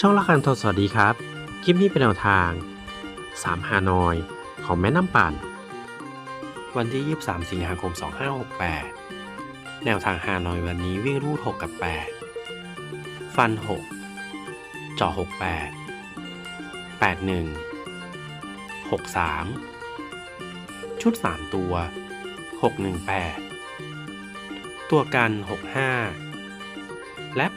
ช่องละคันทศสวัสดีครับ คลิปนี้เป็นแนวทาง3ฮานอย ของแม่น้ำปั่น วันที่ 23 สิงหาคม 2568 แนวทางฮานอยวันนี้วิ่งรูด 6 กับ 8 ฟัน 6จาะ68 81 63 ชุด 3 ตัว 618 ตัวกัน 65 และ 85